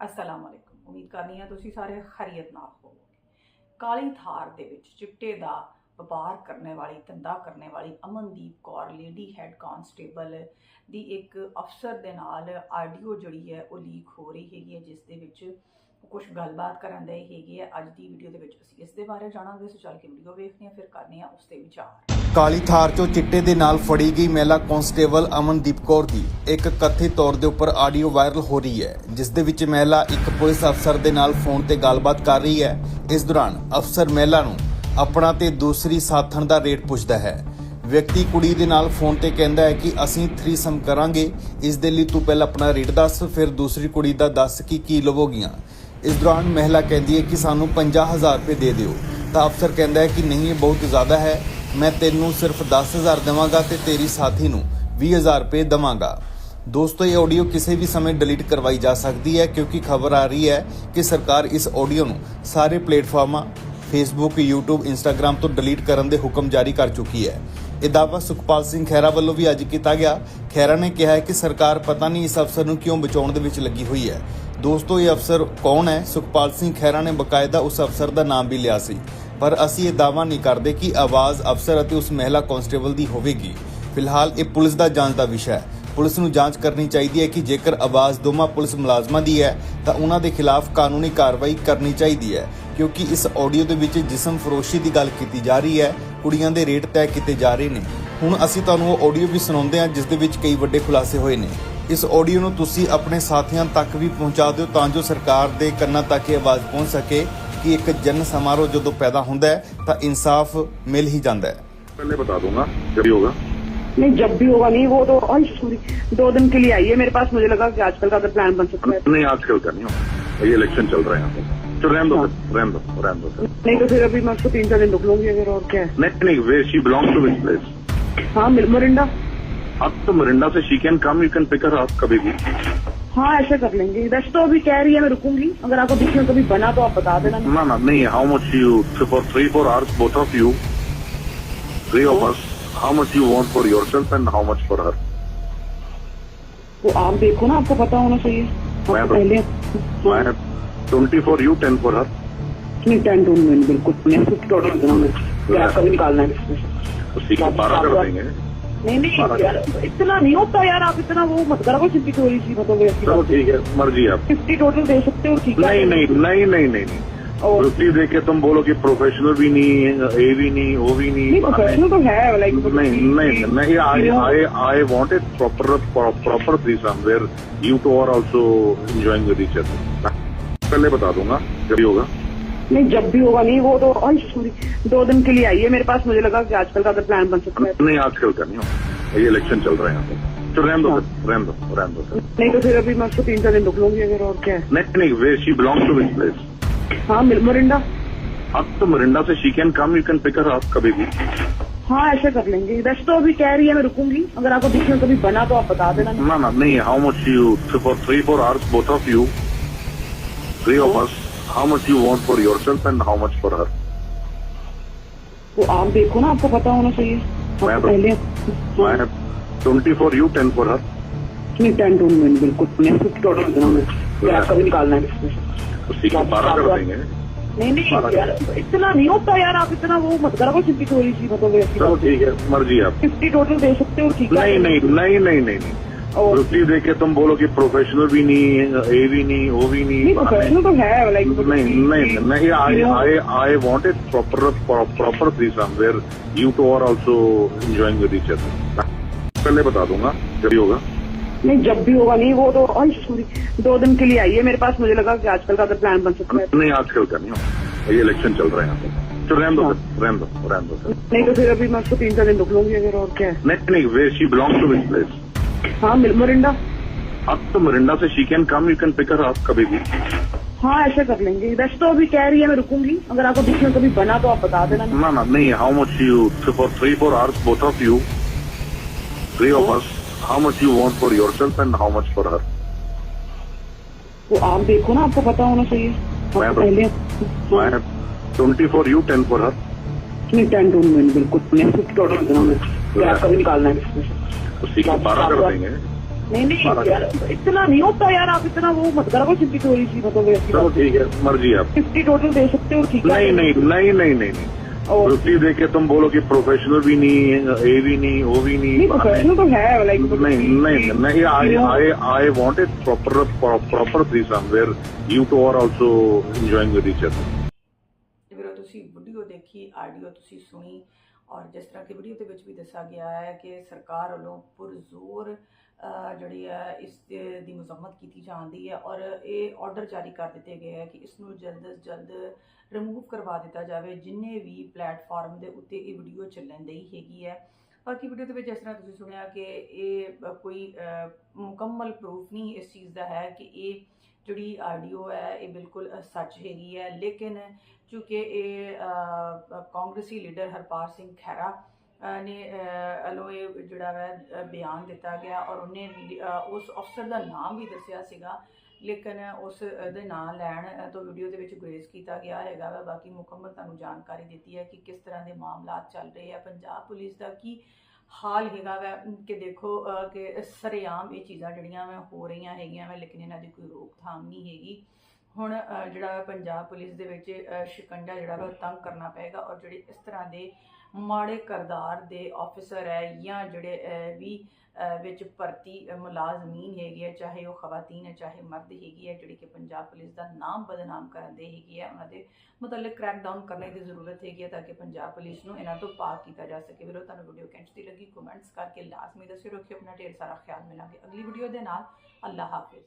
ਅਸਲਾਮ ਵਾਲੇਕੁਮ ਉਮੀਦ ਕਰਨੀ ਹਾਂ ਤੁਸੀਂ ਸਾਰੇ ਖੈਰੀਅਤ ਨਾਲ ਹੋਵੋਗੇ। ਕਾਲੀ ਥਾਰ ਦੇ ਵਿੱਚ ਚਿੱਟੇ ਦਾ ਵਪਾਰ ਕਰਨ ਵਾਲੀ, ਧੰਦਾ ਕਰਨ ਵਾਲੀ Amandeep Kaur, lady head constable ਦੀ ਇੱਕ ਅਫਸਰ ਦੇ ਨਾਲ ਆਡੀਓ ਜਿਹੜੀ ਹੈ ਉਹ ਲੀਕ ਹੋ ਰਹੀ ਹੈਗੀ ਹੈ, ਜਿਸ ਦੇ ਵਿੱਚ ਕੁਝ ਗੱਲਬਾਤ ਕਰਨ ਦੇ ਹੈਗੀ ਹੈ ਅੱਜ ਦੀ ਵੀਡੀਓ ਦੇ ਵਿੱਚ ਅਸੀਂ ਇਸ ਦੇ ਬਾਰੇ ਜਾਣਾਂਗੇ। ਸੋ ਚੱਲ ਕੇ ਵੀਡੀਓ ਵੇਖਦੇ ਹਾਂ, ਫਿਰ ਕਰਨੇ ਆ ਉਸ ਤੇ ਵਿਚਾਰ। ਕਾਲੀ ਥਾਰ ਚੋਂ ਚਿੱਟੇ ਦੇ ਨਾਲ ਫੜੀ ਗਈ ਮਹਿਲਾ ਕਾਂਸਟੇਬਲ ਅਮਨਦੀਪ ਕੌਰ ਦੀ। ਇੱਕ ਕਥਿਤ ਤੌਰ ਦੇ ਉੱਪਰ ਆਡੀਓ ਵਾਇਰਲ ਹੋ ਰਹੀ ਹੈ, ਜਿਸ ਦੇ ਵਿੱਚ ਮਹਿਲਾ ਇੱਕ ਪੁਲਿਸ ਅਫਸਰ ਦੇ ਨਾਲ ਫੋਨ ਤੇ ਗੱਲਬਾਤ ਕਰ ਰਹੀ ਹੈ। ਇਸ ਦੌਰਾਨ ਅਫਸਰ ਮਹਿਲਾ ਨੂੰ ਆਪਣਾ ਤੇ ਦੂਸਰੀ ਸਾਥਣ ਦਾ ਰੇਟ ਪੁੱਛਦਾ ਹੈ। ਵਿਅਕਤੀ ਕੁੜੀ ਦੇ ਨਾਲ ਫੋਨ ਤੇ ਕਹਿੰਦਾ ਹੈ ਕਿ ਅਸੀਂ ਥ੍ਰੀਸਮ ਕਰਾਂਗੇ, ਇਸ ਦੇ ਲਈ ਤੂੰ ਪਹਿਲਾਂ ਆਪਣਾ ਰੇਟ ਦੱਸ, ਫਿਰ ਦੂਸਰੀ ਕੁੜੀ ਦਾ ਦੱਸ ਕਿ ਕੀ ਲਵੋਗੀਆਂ। ਇਸ ਦੌਰਾਨ ਮਹਿਲਾ ਕਹਿੰਦੀ ਹੈ ਕਿ ਸਾਨੂੰ 50000 ਰੁਪਏ ਦੇ ਦਿਓ। ਤਾਂ ਅਫਸਰ ਕਹਿੰਦਾ ਹੈ ਕਿ ਨਹੀਂ, ਇਹ ਬਹੁਤ ਜ਼ਿਆਦਾ ਹੈ। ਮੈਂ ਤੈਨੂੰ ਸਿਰਫ 10000 ਦੇਵਾਂਗਾ ਤੇ ਤੇਰੀ ਸਾਥੀ ਨੂੰ 20000 ਰੁਪਏ ਦੇਵਾਂਗਾ। ਦੋਸਤੋ, ਇਹ ਆਡੀਓ ਕਿਸੇ ਵੀ ਸਮੇਂ ਡਿਲੀਟ ਕਰਵਾਈ ਜਾ ਸਕਦੀ ਹੈ ਕਿਉਂਕਿ ਖਬਰ ਆ ਰਹੀ ਹੈ ਕਿ ਸਰਕਾਰ ਇਸ ਆਡੀਓ ਨੂੰ ਸਾਰੇ ਪਲੇਟਫਾਰਮਾਂ ਫੇਸਬੁੱਕ YouTube, Instagram ਤੋਂ ਡਿਲੀਟ ਕਰਨ ਦੇ ਹੁਕਮ ਜਾਰੀ ਕਰ ਚੁੱਕੀ ਹੈ। ਇਹ ਦਾਅਵਾ ਸੁਖਪਾਲ ਸਿੰਘ ਖਹਿਰਾ ਵੱਲੋਂ ਵੀ ਅੱਜ ਕੀਤਾ ਗਿਆ। ਖਹਿਰਾ ਨੇ ਕਿਹਾ ਹੈ ਕਿ ਸਰਕਾਰ ਪਤਾ ਨਹੀਂ ਇਸ ਅਫਸਰ ਨੂੰ ਕਿਉਂ ਬਚਾਉਣ ਦੇ ਵਿੱਚ ਲੱਗੀ ਹੋਈ ਹੈ। ਦੋਸਤੋ, ਇਹ ਅਫਸਰ ਕੌਣ ਹੈ? ਸੁਖਪਾਲ ਸਿੰਘ ਖਹਿਰਾ ਨੇ ਬਕਾਇਦਾ ਉਸ ਅਫਸਰ ਦਾ ਨਾਮ ਵੀ ਲਿਆ ਸੀ। ਪਰ ਅਸੀਂ ਇਹ ਦਾਅਵਾ ਨਹੀਂ ਕਰਦੇ ਕਿ ਆਵਾਜ਼ ਅਫਸਰ ਅਤੇ ਉਸ ਮਹਿਲਾ ਕਾਂਸਟੇਬਲ ਦੀ ਹੋਵੇਗੀ। ਫਿਲਹਾਲ ਇਹ ਪੁਲਿਸ ਦਾ ਜਾਂਚ ਦਾ ਵਿਸ਼ਾ ਹੈ। ਪੁਲਿਸ ਨੂੰ ਜਾਂਚ ਕਰਨੀ ਚਾਹੀਦੀ ਹੈ ਕਿ ਜੇਕਰ ਆਵਾਜ਼ ਦੋਵਾਂ ਪੁਲਿਸ ਮੁਲਾਜ਼ਮਾਂ ਦੀ ਹੈ, ਤਾਂ ਉਹਨਾਂ ਦੇ ਖਿਲਾਫ ਕਾਨੂੰਨੀ ਕਾਰਵਾਈ ਕਰਨੀ ਚਾਹੀਦੀ ਹੈ, ਕਿਉਂਕਿ ਇਸ ਆਡੀਓ ਦੇ ਵਿੱਚ ਜਿਸਮ ਫਰੋਸ਼ੀ ਦੀ ਗੱਲ ਕੀਤੀ ਜਾ ਰਹੀ ਹੈ, ਕੁੜੀਆਂ ਦੇ ਰੇਟ ਤੈਅ ਕੀਤੇ ਜਾ ਰਹੇ ਨੇ। ਹੁਣ ਅਸੀਂ ਤੁਹਾਨੂੰ ਉਹ ਆਡੀਓ ਵੀ ਸੁਣਾਉਂਦੇ ਹਾਂ, ਜਿਸ ਦੇ ਵਿੱਚ ਕਈ ਵੱਡੇ ਖੁਲਾਸੇ ਹੋਏ ਨੇ। ਇਸ ਆਡੀਓ ਨੂੰ ਤੁਸੀਂ ਆਪਣੇ ਸਾਥੀਆਂ ਤੱਕ ਵੀ ਪਹੁੰਚਾ ਦਿਓ ਤਾਂ ਜੋ ਸਰਕਾਰ ਦੇ ਕੰਨਾਂ ਤੱਕ ਇਹ ਆਵਾਜ਼ ਪਹੁੰਚ ਸਕੇ। ਕਿ ਇੱਕ ਜਨ ਸਮਾਰੋਹ ਜਦੋਂ ਪੈਦਾ ਹੁੰਦਾ ਹੈ ਤਾਂ ਇਨਸਾਫ ਮਿਲ ਹੀ ਜਾਂਦਾ ਹੈ पहले बता दूंगा जब भी होगा नहीं जब भी होगा नहीं वो तो आई सॉरी दो दिन के लिए आई है मेरे पास मुझे लगा कि आजकल का अगर प्लान बन सकता है नहीं आजकल का नहीं होगा ये इलेक्शन चल रहा है यहाँ पे तो रहने दो फिर, रहने दो रहने दो फिर नहीं तो फिर अभी मैं उसको तीन चार दिन रुक लूंगी अगर और क्या है नहीं नहीं where she belong to which place हाँ मिल मोरिंडा अब तो मरिंडा से she can come you can pick her up कभी भी हाँ ऐसे कर लेंगे। वैसे तो अभी कह रही है मैं रुकूँगी। अगर आपको बीच में कभी बना तो आप बता देना। ना ना नहीं how much you for three four hours both of you three of us how much you want for yourself and how much for her वो आप देखो ना आपको पता होना चाहिए। आपको मैं तो- पहले twenty for you ten for her नहीं टेन टू बिल्कुल। टोटल फिर आपका भी निकालना है। तो बारह कर देंगे। नहीं नहीं यार इतना नहीं होता यार आप इतना वो मत करो कोई चिंती चोरी सी मतलब चलो ठीक है मर्ज़ी है आप। फिफ्टी टोटल दे सकते हो ठीक है? नहीं नहीं नहीं नहीं नहीं रुपी देख के तुम बोलो कि प्रोफेशनल भी नहीं ए भी नहीं वो भी नहीं प्रोफेशनल तो है लाइक नहीं नहीं नहीं I I I want it proper proper threesome where you two are also enjoying with each other पहले बता दूँगा जब भी होगा। नहीं जब भी होगा नहीं वो तो सॉरी दो दिन के लिए आई है मेरे पास मुझे लगा कि आजकल का अगर प्लान बन सकता है। नहीं आजकल का नहीं होगा। ये इलेक्शन चल रहा है यहाँ पे। तो रहने दो फिर, दो रहने दो नहीं तो फिर अभी मैं उसको तीन चार दिन रुक लूँगी अगर और क्या है। नहीं नहीं where she belong to which place हाँ मोरिंडा। अब तो मरिंडा से she can come you can pick her up कभी भी। हाँ ऐसे कर लेंगे। वैसे तो अभी कह रही है मैं रुकूँगी। अगर आपको बीच में कभी बना तो आप बता देना। ना ना नहीं how much you for three four hours both of you three of us how much you want for yourself and how much for her तो आप देखो ना आपको पता होना चाहिए। तो- पहले twenty for you ten for her नहीं टेन टू मिनट बिल्कुल। नहीं फिफ्टी टोटल देना मैं फिर आपका भी निकालना है इसमें। से। तो के बारह कर देंगे। नहीं नहीं यार इतना नहीं होता यार आप इतना वो मत करो कोई चिंती चोरी सी मतलब ठीक है मर्ज़ी आप। फिफ्टी टोटल दे सकते हो ठीक है? नहीं नहीं नहीं नहीं नहीं। रुपी देख के तुम बोलो कि प्रोफेशनल भी नहीं ए भी नहीं वो भी नहीं नहीं प्रोफेशनल तो है लाइक नहीं नहीं नहीं I I I want it proper proper threesome where you two are also enjoying with each other पहले बता दूँगा जब भी होगा। नहीं जब भी होगा नहीं वो तो सॉरी दो दिन के लिए आई है मेरे पास मुझे लगा कि आजकल का अगर प्लान बन सकता है। नहीं आजकल का नहीं होगा ये इलेक्शन चल रहा है यहाँ पे। तो रहने दो रहने दो रहने दो नहीं तो फिर अभी मैं उसको तीन चार दिन रुक लूँगी अगर और क्या है। नहीं नहीं where she belong to which place हाँ मिल मोरिंडा। अब तो मरिंडा से she can come you can pick आप कभी भी। हाँ ऐसे कर लेंगे। वैसे तो अभी कह रही है मैं रुकूँगी। अगर आपको बीच में कभी बना तो आप बता देना ना। ना नहीं how much you for three four hours both of you three of us how much you want for yourself and how much for her वो आप देखो ना आपको पता होना चाहिए। तो- पहले twenty for you ten for her नहीं टेन टू बिल्कुल। टोटल भी निकालना है इसमें से। तो सी के बारह कर देंगे नहीं नहीं यार इतना नहीं होता यार आप इतना वो मत करो फिफ्टी चोरी सी मतलब ऐसी चलो बात ठीक है मर्जी आप फिफ्टी टोटल दे सकते हो ठीक है नहीं नहीं नहीं नहीं नहीं नहीं और- रुपये दे के तुम बोलो कि प्रोफेशनल भी नहीं ये भी नहीं वो भी नहीं नहीं प्रोफेशनल तो है लाइक नहीं नहीं नहीं I I I want it proper proper threesome where you two are also enjoying with each other ਵੀਰੋ ਤੁਸੀਂ ਵੀਡੀਓ ਦੇਖੀ ਆਡੀਓ ਤੁਸੀਂ ਸੁਣੀ ਔਰ ਜਿਸ ਤਰ੍ਹਾਂ ਕਿ ਵੀਡੀਓ ਦੇ ਵਿੱਚ ਵੀ ਦੱਸਿਆ ਗਿਆ ਹੈ ਕਿ ਸਰਕਾਰ ਵੱਲੋਂ ਪੁਰਜ਼ੋਰ ਜਿਹੜੀ ਹੈ, ਇਸ ਦੀ ਮੁਜ਼ੰਮਤ ਕੀਤੀ ਜਾਂਦੀ ਹੈ ਔਰ ਇਹ ਆਰਡਰ ਜਾਰੀ ਕਰ ਦਿੱਤੇ ਗਏ ਹੈ ਕਿ ਇਸ ਨੂੰ ਜਲਦ ਤੋਂ ਜਲਦ ਰਿਮੂਵ ਕਰਵਾ ਦਿੱਤਾ ਜਾਵੇ। ਜਿੰਨੇ ਵੀ ਪਲੇਟਫਾਰਮ ਦੇ ਉੱਤੇ ਇਹ ਵੀਡੀਓ ਚੱਲਣ ਦੀ ਹੈਗੀ ਹੈ। ਬਾਕੀ ਵੀਡੀਓ ਦੇ ਵਿੱਚ ਜਿਸ ਤਰ੍ਹਾਂ ਤੁਸੀਂ ਸੁਣਿਆ ਕਿ ਇਹ ਕੋਈ ਮੁਕੰਮਲ ਪ੍ਰੂਫ ਨਹੀਂ ਇਸ ਚੀਜ਼ ਦਾ ਹੈ ਕਿ ਇਹ ਜਿਹੜੀ ਆਡੀਓ ਹੈ ਇਹ ਬਿਲਕੁਲ ਸੱਚ ਹੈਗੀ ਹੈ। ਲੇਕਿਨ ਕਿਉਂਕਿ ਇਹ ਕਾਂਗਰਸੀ ਲੀਡਰ ਹਰਪਾਲ ਸਿੰਘ ਖਹਿਰਾ ਨੇ ਅ, ਵੱਲੋਂ ਇਹ ਜਿਹੜਾ ਹੈ ਬਿਆਨ ਦਿੱਤਾ ਗਿਆ ਔਰ ਉਹਨੇ ਉਸ ਅਫਸਰ ਦਾ ਨਾਮ ਵੀ ਦੱਸਿਆ ਸੀਗਾ। ਲੇਕਿਨ ਉਸ ਦੇ ਨਾਂ ਲੈਣ ਤੋਂ ਵੀਡੀਓ ਦੇ ਵਿੱਚ ਗੁਰੇਜ਼ ਕੀਤਾ ਗਿਆ ਹੈਗਾ ਵਾ। ਬਾਕੀ ਮੁਕੰਮਲ ਤੁਹਾਨੂੰ ਜਾਣਕਾਰੀ ਦਿੱਤੀ ਹੈ ਕਿ ਕਿਸ ਤਰ੍ਹਾਂ ਦੇ ਮਾਮਲਾਤ ਚੱਲ ਰਹੇ ਆ। ਪੰਜਾਬ ਪੁਲਿਸ ਦਾ ਕੀ ਹਾਲ ਹੈਗਾ ਵੈ ਕਿ ਦੇਖੋ ਕਿ ਸਰੇਆਮ ਇਹ ਚੀਜ਼ਾਂ ਜਿਹੜੀਆਂ ਵਾ, ਹੋ ਰਹੀਆਂ ਹੈਗੀਆਂ ਵੈ, ਲੇਕਿਨ ਇਹਨਾਂ ਦੀ ਕੋਈ ਰੋਕਥਾਮ ਨਹੀਂ ਹੈਗੀ। ਹੁਣ ਅ, ਜਿਹੜਾ ਪੰਜਾਬ ਪੁਲਿਸ ਦੇ ਵਿੱਚ ਅ, ਸ਼ਿਕੰਜਾ ਜਿਹੜਾ ਵਾ ਤੰਗ ਕਰਨਾ ਪਏਗਾ ਔਰ ਜਿਹੜੇ ਇਸ ਤਰ੍ਹਾਂ ਦੇ ਮਾੜੇ ਕਰਦਾਰ ਦੇ ਆਫੀਸਰ ਹੈ ਜਾਂ ਜਿਹੜੇ ਵੀ ਵਿੱਚ ਭਰਤੀ ਮੁਲਾਜ਼ਮੀਨ ਹੈਗੇ ਆ ਚਾਹੇ ਉਹ ਖਵਾਤੀਨ ਹੈ ਚਾਹੇ ਮਰਦ ਹੈਗੀ ਹੈ ਜਿਹੜੀ ਕਿ ਪੰਜਾਬ ਪੁਲਿਸ ਦਾ ਨਾਮ ਬਦਨਾਮ ਕਰਨ ਦੇ ਹੈਗੀ ਹੈ ਉਹਨਾਂ ਦੇ ਮੁਤਲਕ ਕ੍ਰੈਕ ਡਾਊਨ ਕਰਨੇ ਦੀ ਜ਼ਰੂਰਤ ਹੈਗੀ ਹੈ ਤਾਂ ਕਿ ਪੰਜਾਬ ਪੁਲਿਸ ਨੂੰ ਇਹਨਾਂ ਤੋਂ ਪਾਕ ਕੀਤਾ ਜਾ ਸਕੇ। ਵੀਰੋ ਤੁਹਾਨੂੰ ਵੀਡੀਓ ਕੈਂਚ ਦੀ ਲੱਗੀ ਕਮੈਂਟਸ ਕਰਕੇ ਲਾਜ਼ਮੀ ਦੱਸਿਓ ਰੱਖਿਓ ਆਪਣਾ ਢੇਰ ਸਾਰਾ ਖਿਆਲ ਮਿਲਾਂਗੇ ਅਗਲੀ ਵੀਡੀਓ ਦੇ ਨਾਲ। ਅੱਲਾ ਹਾਫਿਜ਼।